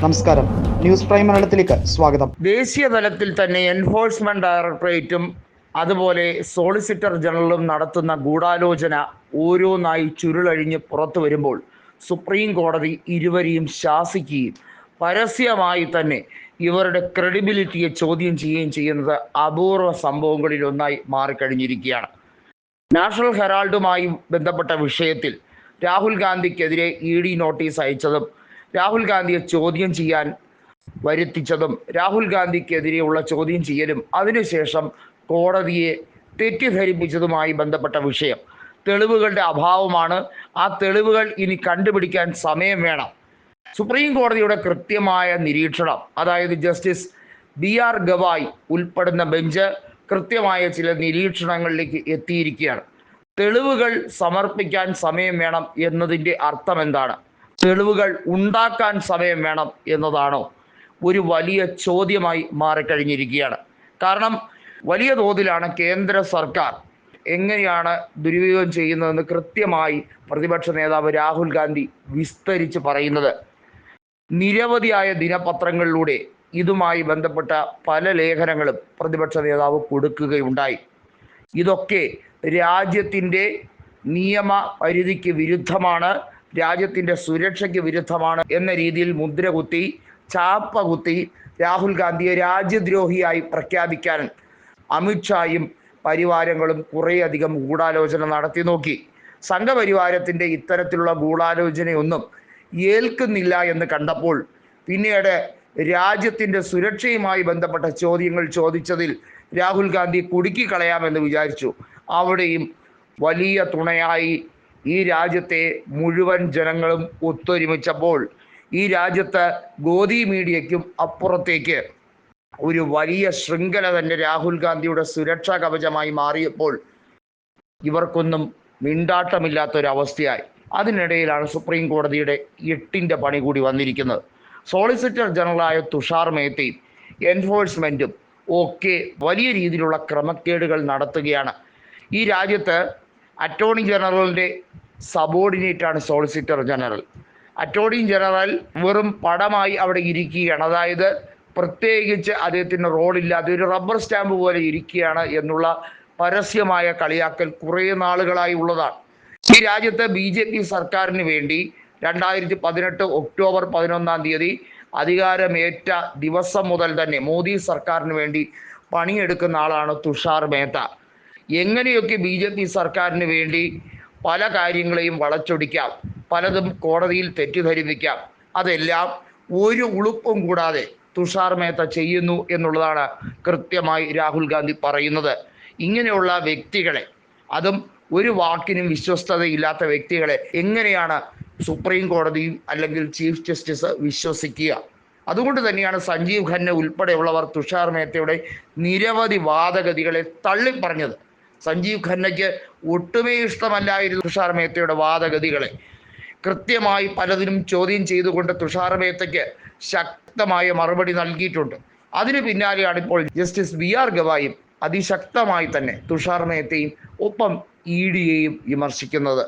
നമസ്കാരം. News prime മലയാളത്തിലേക്ക് സ്വാഗതം. ദേശീയ തലത്തിൽ തന്നെ എൻഫോഴ്സ്മെന്റ് ഡയറക്ടറേറ്റും അതുപോലെ സോളിസിറ്റർ ജനറലും നടത്തുന്ന ഗൂഢാലോചന ഓരോന്നായി ചുരുളഴിഞ്ഞ് പുറത്തു വരുമ്പോൾ സുപ്രീം കോടതി ഇരുവരെയും ശാസിക്കുകയും പരസ്യമായി തന്നെ ഇവരുടെ ക്രെഡിബിലിറ്റിയെ ചോദ്യം ചെയ്യുകയും ചെയ്യുന്നത് അപൂർവ സംഭവങ്ങളിൽ ഒന്നായി മാറിക്കഴിഞ്ഞിരിക്കുകയാണ്. നാഷണൽ ഹെറാൾഡുമായി ബന്ധപ്പെട്ട വിഷയത്തിൽ രാഹുൽ ഗാന്ധിക്കെതിരെ ഇ ഡി നോട്ടീസ് അയച്ചതും രാഹുൽ ഗാന്ധിയെ ചോദ്യം ചെയ്യാൻ വരുത്തിച്ചതും രാഹുൽ ഗാന്ധിക്കെതിരെയുള്ള ചോദ്യം ചെയ്യലും അതിനുശേഷം കോടതിയെ തെറ്റിദ്ധരിപ്പിച്ചതുമായി ബന്ധപ്പെട്ട വിഷയം. തെളിവുകളുടെ അഭാവമാണ്. ആ തെളിവുകൾ ഇനി കണ്ടുപിടിക്കാൻ സമയം വേണം. സുപ്രീം കോടതിയുടെ കൃത്യമായ നിരീക്ഷണം അതായത് ജസ്റ്റിസ് ബി ആർ ഗവായ് ഉൾപ്പെടുന്ന ബെഞ്ച് കൃത്യമായ ചില നിരീക്ഷണങ്ങളിലേക്ക് എത്തിയിരിക്കുകയാണ്. തെളിവുകൾ സമർപ്പിക്കാൻ സമയം വേണം എന്നതിന്റെ അർത്ഥം എന്താണ് തെളിവുകൾ ഉണ്ടാക്കാൻ സമയം വേണം എന്നതാണോ ഒരു വലിയ ചോദ്യമായി മാറിക്കഴിഞ്ഞിരിക്കുകയാണ്. കാരണം വലിയ തോതിലാണ് കേന്ദ്ര സർക്കാർ എങ്ങനെയാണ് ദുരുപയോഗം ചെയ്യുന്നതെന്ന് കൃത്യമായി പ്രതിപക്ഷ നേതാവ് രാഹുൽ ഗാന്ധി വിസ്തരിച്ച് പറയുന്നത്. നിരവധിയായ ദിനപത്രങ്ങളിലൂടെ ഇതുമായി ബന്ധപ്പെട്ട പല ലേഖനങ്ങളും പ്രതിപക്ഷ നേതാവ് കൊടുക്കുകയുണ്ടായി. ഇതൊക്കെ രാജ്യത്തിന്റെ നിയമ പരിധിക്ക് വിരുദ്ധമാണ്. രാജ്യത്തിന്റെ സുരക്ഷയ്ക്ക് വിരുദ്ധമാണ് എന്ന രീതിയിൽ മുദ്ര കുത്തി ചാപ്പ കുത്തി രാഹുൽ ഗാന്ധിയെ രാജ്യദ്രോഹിയായി പ്രഖ്യാപിക്കാൻ അമിത്ഷായും പരിവാരങ്ങളും കുറേയധികം ഗൂഢാലോചന നടത്തി നോക്കി. സംഘപരിവാരത്തിന്റെ ഇത്തരത്തിലുള്ള ഗൂഢാലോചനയൊന്നും ഏൽക്കുന്നില്ല എന്ന് കണ്ടപ്പോൾ പിന്നീട് രാജ്യത്തിന്റെ സുരക്ഷയുമായി ബന്ധപ്പെട്ട ചോദ്യങ്ങൾ ചോദിച്ചതിൽ രാഹുൽ ഗാന്ധി കുടുക്കിക്കളയാമെന്ന് വിചാരിച്ചു. അവിടെയും വലിയ തുണയായി ഈ രാജ്യത്തെ മുഴുവൻ ജനങ്ങളും ഒത്തൊരുമിച്ചപ്പോൾ ഈ രാജ്യത്ത് ഗോദി മീഡിയയ്ക്കും അപ്പുറത്തേക്ക് ഒരു വലിയ ശൃംഖല തന്നെ രാഹുൽ ഗാന്ധിയുടെ സുരക്ഷാ കവചമായി മാറിയപ്പോൾ ഇവർക്കൊന്നും മിണ്ടാട്ടമില്ലാത്ത ഒരു അവസ്ഥയായി അതിനിടയിലാണ് സുപ്രീം കോടതിയുടെ എട്ടിന്റെ പണി കൂടി വന്നിരിക്കുന്നത്. സോളിസിറ്റർ ജനറലായ തുഷാർ മേത്തയും എൻഫോഴ്സ്മെന്റും ഒക്കെ വലിയ രീതിയിലുള്ള ക്രമക്കേടുകൾ നടത്തുകയാണ്. ഈ രാജ്യത്ത് അറ്റോർണി ജനറലിന്റെ സബോർഡിനേറ്റാണ് സോളിസിറ്റർ ജനറൽ അറ്റോർണി ജനറൽ വെറും പടമായി അവിടെ ഇരിക്കുകയാണ്. അതായത് പ്രത്യേകിച്ച് അദ്ദേഹത്തിന് റോളില്ല. അതൊരു റബ്ബർ സ്റ്റാമ്പ് പോലെ ഇരിക്കുകയാണ് എന്നുള്ള പരസ്യമായ കളിയാക്കൽ കുറേ നാളുകളായി ഉള്ളതാണ്. ഈ രാജ്യത്തെ ബി ജെ പി സർക്കാരിന് വേണ്ടി രണ്ടായിരത്തി പതിനെട്ട് ഒക്ടോബർ പതിനൊന്നാം തീയതി അധികാരമേറ്റ ദിവസം മുതൽ തന്നെ മോദി സർക്കാരിന് വേണ്ടി പണിയെടുക്കുന്ന ആളാണ് തുഷാർ മേത്ത. എങ്ങനെയൊക്കെ ബി ജെ പി സർക്കാരിന് വേണ്ടി പല കാര്യങ്ങളെയും വളച്ചൊടിക്കാം പലതും കോടതിയിൽ തെറ്റിദ്ധരിപ്പിക്കാം അതെല്ലാം ഒരു ഉളുപ്പും കൂടാതെ തുഷാർ മേത്ത ചെയ്യുന്നു എന്നുള്ളതാണ് കൃത്യമായി രാഹുൽ ഗാന്ധി പറയുന്നത്. ഇങ്ങനെയുള്ള വ്യക്തികളെ അതും ഒരു വാക്കിനും വിശ്വസ്തതയില്ലാത്ത വ്യക്തികളെ എങ്ങനെയാണ് സുപ്രീം കോടതിയും അല്ലെങ്കിൽ ചീഫ് ജസ്റ്റിസ് വിശ്വസിക്കുക? അതുകൊണ്ട് തന്നെയാണ് സഞ്ജീവ് ഖന്ന ഉൾപ്പെടെയുള്ളവർ തുഷാർ മേത്തയുടെ നിരവധി വാദഗതികളെ തള്ളിപ്പറഞ്ഞത്. സഞ്ജീവ് ഖന്നയ്ക്ക് ഒട്ടുമേ ഇഷ്ടമല്ലായിരുന്നു തുഷാർ മേത്തയുടെ വാദഗതികളെ. കൃത്യമായി പലതിനും ചോദ്യം ചെയ്തുകൊണ്ട് തുഷാർ മേത്തയ്ക്ക് ശക്തമായ മറുപടി നൽകിയിട്ടുണ്ട്. അതിന് പിന്നാലെയാണ് ഇപ്പോൾ ജസ്റ്റിസ് ബി ആർ ഗവായും അതിശക്തമായി തന്നെ തുഷാർ മേത്തയും ഒപ്പം ഇ ഡിയെയും വിമർശിക്കുന്നത്.